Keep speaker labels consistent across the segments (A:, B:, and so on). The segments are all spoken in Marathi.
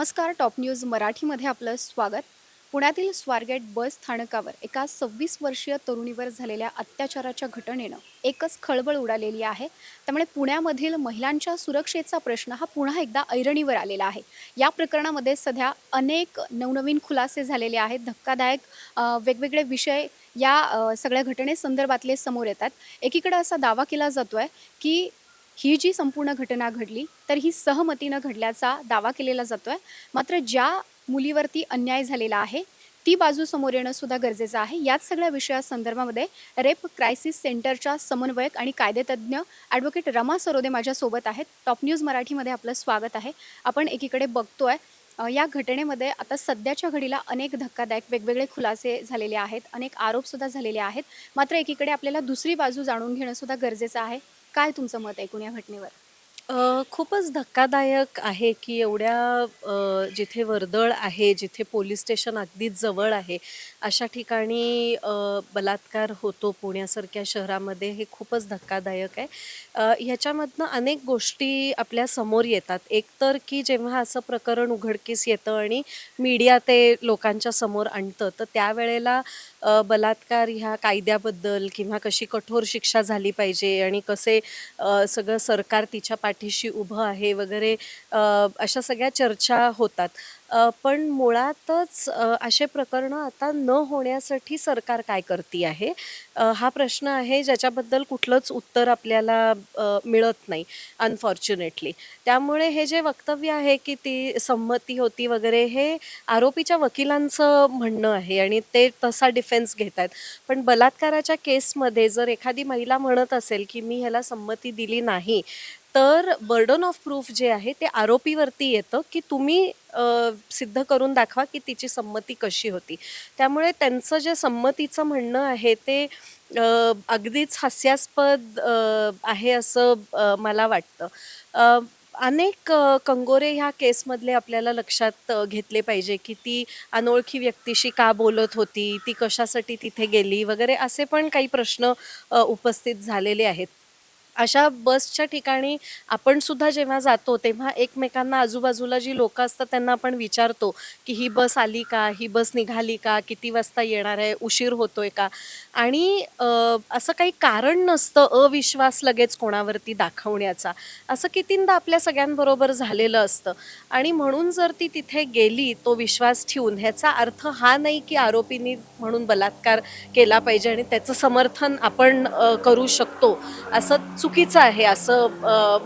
A: नमस्कार टॉप न्यूज मराठीमध्ये आपलं स्वागत. पुण्यातील स्वारगेट बस स्थानकावर एका सव्वीस वर्षीय तरुणीवर झालेल्या अत्याचाराच्या घटनेनं एकच खळबळ उडालेली आहे. त्यामुळे पुण्यामधील महिलांच्या सुरक्षेचा प्रश्न हा पुन्हा एकदा ऐरणीवर आलेला आहे. या प्रकरणामध्ये सध्या अनेक नवनवीन खुलासे झालेले आहेत. धक्कादायक वेगवेगळे विषय या सगळ्या घटनेसंदर्भातले समोर येतात. एकीकडे असा दावा केला जातो आहे की ही जी संपूर्ण घटना घडली तर ही सहमतीनं घडल्याचा दावा केलेला जातोय. मात्र ज्या मुलीवरती अन्याय झालेला आहे ती बाजू समोर येणं सुद्धा गरजेचं आहे. याच सगळ्या विषयासंदर्भामध्ये रेप क्रायसिस सेंटरच्या समन्वयक आणि कायदेतज्ञ ॲडव्होकेट रमा सरोदे माझ्यासोबत आहेत. टॉप न्यूज मराठीमध्ये आपलं स्वागत आहे. आपण एकीकडे बघतोय या घटनेमध्ये आता सध्याच्या घडीला अनेक धक्कादायक वेगवेगळे खुलासे झालेले आहेत. अनेक आरोपसुद्धा झालेले आहेत. मात्र एकीकडे आपल्याला दुसरी बाजू जाणून घेणं सुद्धा गरजेचं आहे. काय तुमचं मत ऐकून या घटनेवर?
B: अ, खूपच धक्कादायक आहे की एवढ्या अ, जिथे वर्दळ आहे जिथे पोलीस स्टेशन अगदीच जवळ आहे अशा ठिकाणी अ, बलात्कार होतो पुण्यासारख्या शहरामध्ये हे खूपच धक्कादायक आहे. अ, ह्याच्यामधनं अनेक गोष्टी आपल्यासमोर येतात. एक तर की जेव्हा असं प्रकरण उघडकीस येतं आणि मीडिया ते लोकांच्या समोर आणतं तर त्यावेळेला अ, बलात्कार ह्या कायद्याबद्दल किंवा कशी कठोर शिक्षा झाली पाहिजे आणि कसे अ, सगळं सरकार तिच्या पाठीशी उभं आहे वगैरे अशा सगळ्या चर्चा होतात. पण मुळातच असे प्रकरणं आता न होण्यासाठी सरकार काय करते आहे? हा प्रश्न आहे ज्याच्याबद्दल कुठलंच उत्तर आपल्याला मिळत नाही अनफॉर्च्युनेटली त्यामुळे हे जे वक्तव्य आहे की ती संमती होती वगैरे हे आरोपीच्या वकिलांचं म्हणणं आहे आणि ते तसा डिफेन्स घेत आहेत पण बलात्काराच्या केसमध्ये जर एखादी महिला म्हणत असेल की मी ह्याला संमती दिली नाही तर बर्डन ऑफ प्रूफ जे आहे ते आरोपीवरती येतं की तुम्ही अ, सिद्ध करून दाखवा की तिची संमती कशी होती. त्यामुळे त्यांचं जे संमतीचं म्हणणं आहे ते अ, अगदीच हास्यास्पद अ, आहे असं अ, मला वाटतं. अ, अनेक अ, कंगोरे ह्या केसमधले आपल्याला लक्षात अ, घेतले पाहिजे की ती अनोळखी व्यक्तीशी का बोलत होती ती कशासाठी तिथे गेली वगैरे असे पण काही प्रश्न अ, उपस्थित झालेले आहेत. अशा बसच्या ठिकाणी आपण सुद्धा जेव्हा जातो तेव्हा एकमेकांना आजूबाजूला जी लोक असतात त्यांना आपण विचारतो की ही बस आली का? ही बस निघाली का? किती वाजता येणार आहे? उशीर होतोय का? आणि असं काही कारण नसतं अविश्वास लगेच कोणावरती दाखवण्याचा. असं कितींदा आपल्या सगळ्यांबरोबर झालेलं असतं. आणि म्हणून जर ती तिथे गेली तो विश्वास ठेवून ह्याचा अर्थ हा नाही की आरोपींनी म्हणून बलात्कार केला पाहिजे आणि त्याचं समर्थन आपण करू शकतो असं चुकीचं आहे असं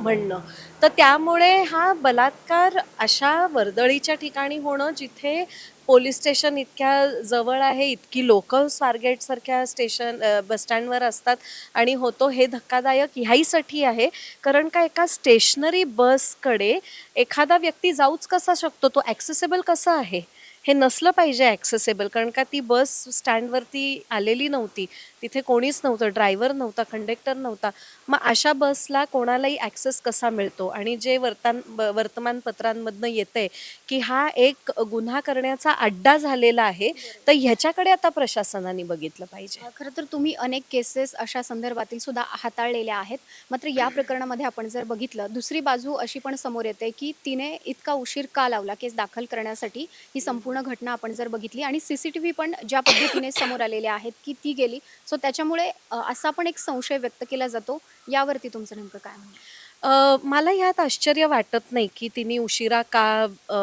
B: म्हणणं. तर त्यामुळे हा बलात्कार अशा वर्दळीच्या ठिकाणी होणं जिथे पोलीस स्टेशन इतक्या जवळ आहे इतकी लोकल स्वारगेटसारख्या स्टेशन बसस्टँडवर असतात आणि होतो हे धक्कादायक ह्याहीसाठी आहे. कारण का एका स्टेशनरी बसकडे एखादा व्यक्ती जाऊच कसा शकतो? तो ॲक्सेसेबल कसा आहे? हे नसलं पाहिजे ॲक्सेसेबल कारण का ती बस स्टँडवरती आलेली नव्हती. तिथे कोणीच नव्हतं ड्रायव्हर नव्हता कंडक्टर नव्हता. मग अशा बसला कोणालाही ॲक्सेस कसा मिळतो? आणि जे वर्तान वर्तमानपत्रांमधनं येतंय की हा एक गुन्हा करण्याचा अड्डा झालेला आहे तर ह्याच्याकडे आता प्रशासनाने बघितलं पाहिजे.
A: खरं तर तुम्ही अनेक केसेस अशा संदर्भातील सुद्धा हाताळलेल्या आहेत. मात्र या प्रकरणामध्ये आपण जर बघितलं दुसरी बाजू अशी पण समोर येते की तिने इतका उशीर का लावला केस दाखल करण्यासाठी? ही संपूर्ण घटना आपण जर बघितली आणि सी सी टी व्ही पण ज्या पद्धतीने समोर आलेले आहेत की ती गेली सो त्याच्यामुळे असा पण एक संशय व्यक्त केला जातो यावरती तुमचं नेमकं काय म्हणणं आहे?
B: अ, मला ह्यात आश्चर्य वाटत नाही की तिने उशिरा का अ,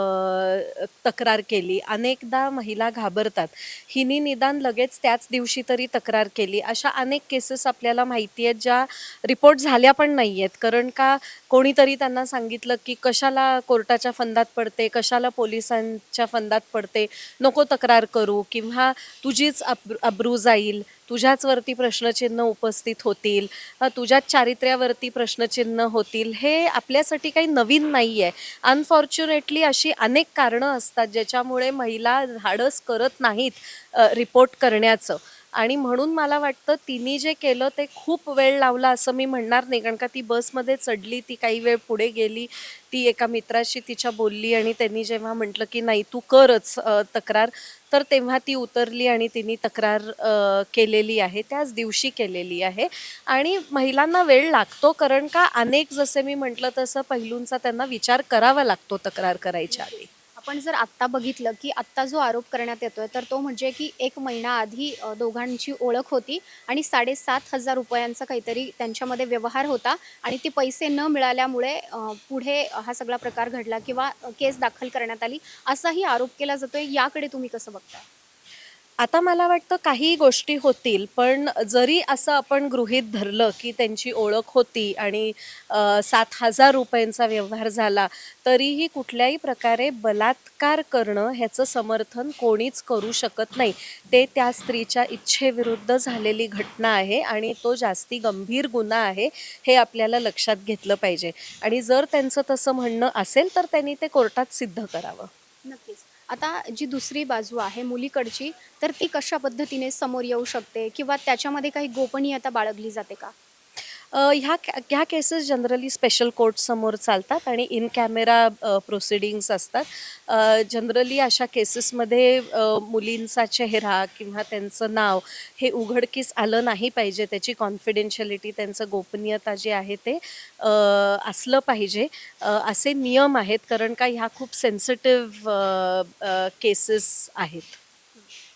B: तक्रार केली. अनेकदा महिला घाबरतात. हिने निदान लगेच त्याच दिवशी तरी तक्रार केली. अशा अनेक केसेस आपल्याला माहिती आहेत ज्या रिपोर्ट झाल्या पण नाही आहेत कारण का कोणीतरी त्यांना सांगितलं की कशाला कोर्टाच्या फंदात पडते कशाला पोलिसांच्या फंदात पडते नको तक्रार करू किंवा तुझीच अब्रू अब्रू जाईल तुझ्याचवरती प्रश्नचिन्ह उपस्थित होतील अ, तुझ्याच चारित्र्यावरती प्रश्नचिन्ह होतील हे आपल्यासाठी काही नवीन नाही आहे अनफॉर्च्युनेटली अशी अनेक कारणं असतात ज्याच्यामुळे महिला धाडस करत नाहीत रिपोर्ट करण्याचं. आणि म्हणून मला वाटतं तिने जे केलं ते खूप वेळ लावला असं मी म्हणणार नाही. कारण का ती बसमध्ये चढली ती काही वेळ पुढे गेली ती एका मित्राशी तिच्या बोलली आणि त्यांनी जेव्हा म्हटलं की नाही तू करच तक्रार. तर तेव्हा ती उतरली आणि तिने तक्रार केलेली आहे त्याच दिवशी केलेली आहे. आणि महिलांना वेळ लागतो कारण का अनेक जसे मी म्हटलं तसं पहिलूंचा त्यांना विचार करावा लागतो तक्रार करायच्या आधी.
A: आपण जर आत्ता बघितलं की आत्ता जो आरोप करण्यात येतोय तर तो म्हणजे की एक महिना आधी दोघांची ओळख होती आणि साडेसात हजार रुपयांचा काहीतरी त्यांच्यामध्ये व्यवहार होता आणि ते पैसे न मिळाल्यामुळे पुढे हा सगळा प्रकार घडला किंवा केस दाखल करण्यात आली. असाही आरोप केला जातोय. याकडे तुम्ही कसं बघताय
B: आता मला वाटतं काही गोष्टी होतील पण जरी असं आपण गृहीत धरलं की त्यांची ओळख होती आणि सात हजार रुपयांचा व्यवहार झाला तरीही कुठल्याही प्रकारे बलात्कार करणं ह्याचं समर्थन कोणीच करू शकत नाही. ते त्या स्त्रीच्या इच्छेविरुद्ध झालेली घटना आहे आणि तो जास्ती गंभीर गुन्हा आहे हे आपल्याला लक्षात घेतलं पाहिजे. आणि जर त्यांचं तसं म्हणणं असेल तर त्यांनी ते कोर्टात सिद्ध करावं.
A: नक्कीच. आता जी दुसरी बाजू आहे मुलीकडची तर ती कशा पद्धतीने समोर येऊ शकते? किंवा त्याच्यामध्ये काही गोपनीयता बाळगली जाते का?
B: ह्या ह्या केसेस जनरली स्पेशल कोर्टसमोर चालतात आणि इन कॅमेरा प्रोसिडिंग्स असतात. जनरली अशा केसेसमध्ये मुलींचा चेहरा किंवा त्यांचं नाव हे उघडकीस आलं नाही पाहिजे. त्याची कॉन्फिडेन्शियलिटी त्यांचं गोपनीयता जे आहे ते असलं पाहिजे. असे नियम आहेत कारण का ह्या खूप सेन्सिटिव्ह केसेस आहेत.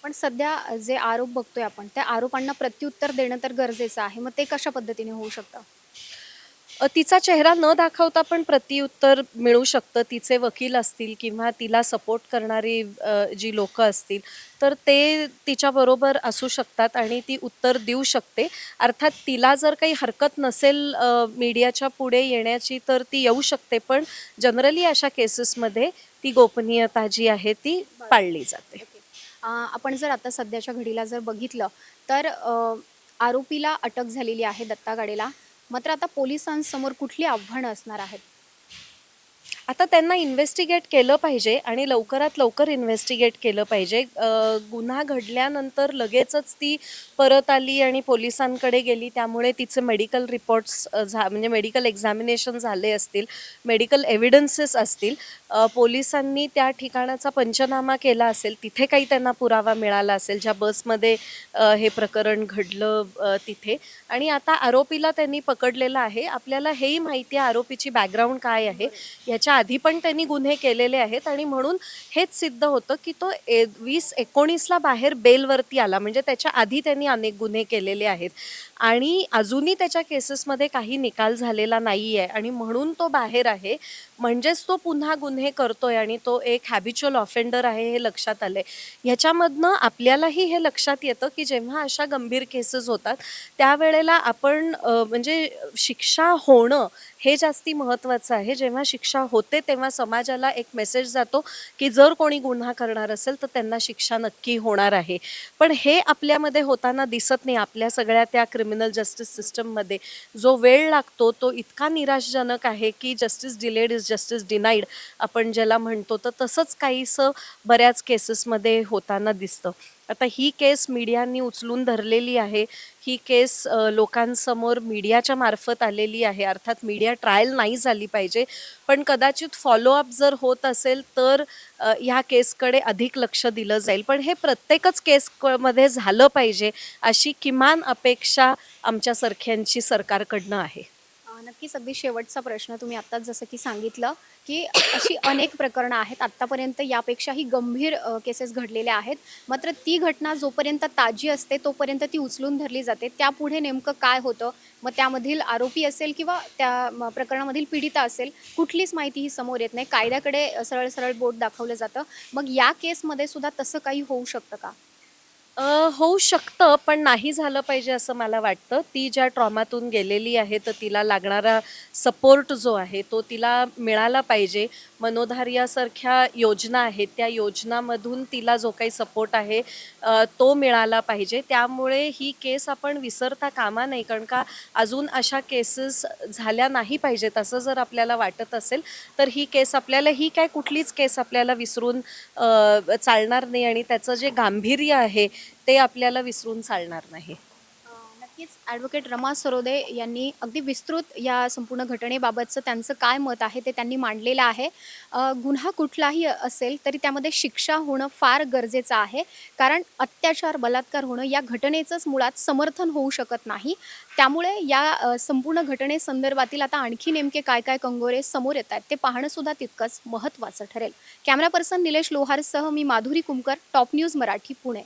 A: पण सध्या जे आरोप बघतोय आपण त्या आरोपांना प्रत्युत्तर देणं तर गरजेचं आहे. मग ते कशा पद्धतीने होऊ शकतं?
B: तिचा चेहरा न दाखवता पण प्रत्युत्तर मिळू शकतं. तिचे वकील असतील किंवा तिला सपोर्ट करणारी जी लोक असतील तर ते तिच्याबरोबर असू शकतात आणि ती उत्तर देऊ शकते. अर्थात तिला जर काही हरकत नसेल मीडियाच्या पुढे येण्याची तर ती येऊ शकते. पण जनरली अशा केसेसमध्ये ती गोपनीयता जी आहे ती पाळली जाते.
A: आपण जर आता सध्याच्या घडीला जर बघितलं तर आरोपीला अटक झालेली आहे दत्ता गाडेला मात्र आता पोलिसांसमोर कुठली आव्हानं असणार आहेत?
B: आता त्यांना इन्व्हेस्टिगेट केलं पाहिजे आणि लवकरात लवकर इन्व्हेस्टिगेट केलं पाहिजे. अ, गुन्हा घडल्यानंतर लगेचच ती परत आली आणि पोलिसांकडे गेली. त्यामुळे तिचे मेडिकल रिपोर्ट्स झा म्हणजे मेडिकल एक्झामिनेशन झाले असतील. मेडिकल एव्हिडन्सेस असतील. अ, पोलिसांनी त्या ठिकाणाचा पंचनामा केला असेल. तिथे काही त्यांना पुरावा मिळाला असेल. ज्या बसमध्ये अ, हे प्रकरण घडलं अ, तिथे. आणि आता आरोपीला त्यांनी पकडलेलं आहे. आपल्याला हेही माहिती आहे आरोपीची बॅकग्राऊंड काय आहे. याच्या आधी पण त्यांनी गुन्हे केलेले आहेत आणि म्हणून हेच सिद्ध होतं की तो ए वीस एकोणीसला बाहेर बेलवरती आला. म्हणजे त्याच्या आधी त्यांनी अनेक गुन्हे केलेले आहेत. आणि अजूनही त्याच्या केसेसमध्ये काही निकाल झालेला नाही आहे आणि म्हणून तो बाहेर आहे. म्हणजेच तो पुन्हा गुन्हे करतोय आणि तो एक हॅबिच्युअल ऑफेंडर आहे हे लक्षात आले ह्याच्यामधनं आपल्यालाही हे लक्षात येतं की जेव्हा अशा गंभीर केसेस होतात त्यावेळेला आपण म्हणजे शिक्षा होणं हे जास्ती महत्त्वाचं आहे. जेव्हा शिक्षा होते तेव्हा समाजाला एक मेसेज जातो की जर कोणी गुन्हा करणार असेल तर त्यांना शिक्षा नक्की होणार आहे. पण हे आपल्यामध्ये होताना दिसत नाही आपल्या सगळ्या त्या क्रिमिनल जस्टिस सिस्टममध्ये जो वेळ लागतो तो इतका निराशजनक आहे की justice delayed is justice denied आपण ज्याला म्हणतो तर तसंच काहीसं बऱ्याच केसेसमध्ये होताना दिसतं. आता ही केस मीडियांनी उचलून धरलेली आहे. ही केस लोकांसमोर मीडियाच्या मार्फत आलेली आहे. अर्थात मीडिया ट्रायल नाही झाली पाहिजे. पण कदाचित फॉलोअप जर होत असेल तर ह्या केसकडे अधिक लक्ष दिलं जाईल. पण हे प्रत्येकच केस मध्ये झालं पाहिजे अशी किमान अपेक्षा आमच्यासारख्यांची सरकारकडनं आहे.
A: नक्कीच अगदी शेवटचा प्रश्न तुम्ही आत्ताच जसं की सांगितलं की अशी अनेक प्रकरणं आहेत. आत्तापर्यंत यापेक्षाही गंभीर केसेस घडलेल्या आहेत. मात्र ती घटना जोपर्यंत ताजी असते तोपर्यंत ती उचलून धरली जाते. त्यापुढे नेमकं काय होतं? मग त्यामधील आरोपी असेल किंवा त्या प्रकरणामधील पीडिता असेल कुठलीच माहिती ही समोर येत नाही. कायद्याकडे सरळ सरळ बोट दाखवलं जातं. मग या केसमध्ये सुद्धा तसं काही होऊ शकतं का?
B: अ, होऊ शकतं पण नाही झालं पाहिजे असं मला वाटतं. ती ज्या ट्रॉमातून गेलेली आहे तर तिला लागणारा सपोर्ट जो आहे तो तिला मिळाला पाहिजे. मनोधार्यासारख्या योजना आहेत त्या योजनामधून तिला जो काही सपोर्ट आहे अ, तो मिळाला पाहिजे. त्यामुळे ही केस आपण विसरता कामा नाही कारण का अजून अशा केसेस झाल्या नाही पाहिजेत असं जर आपल्याला वाटत असेल तर ही केस आपल्याला ही काय कुठलीच केस आपल्याला विसरून अ, चालणार नाही. आणि त्याचं जे गांभीर्य आहे ते आपल्याला विसरून चालणार नाही.
A: नक्कीच. ॲडव्होकेट रमा सरोदे यांनी अगदी विस्तृत या संपूर्ण घटनेबाबतचं त्यांचं काय मत आहे ते त्यांनी मांडलेलं आहे. गुन्हा कुठलाही असेल तरी त्यामध्ये शिक्षा होणं फार गरजेचं आहे. कारण अत्याचार बलात्कार होणं या घटनेचंच मुळात समर्थन होऊ शकत नाही. त्यामुळे या संपूर्ण घटनेसंदर्भातील आता आणखी नेमके काय काय कंगोरे समोर येत आहेत ते पाहणंसुद्धा तितकंच महत्त्वाचं ठरेल. कॅमेरा पर्सन निलेश लोहारसह मी माधुरी कुमकर टॉप न्यूज मराठी पुणे.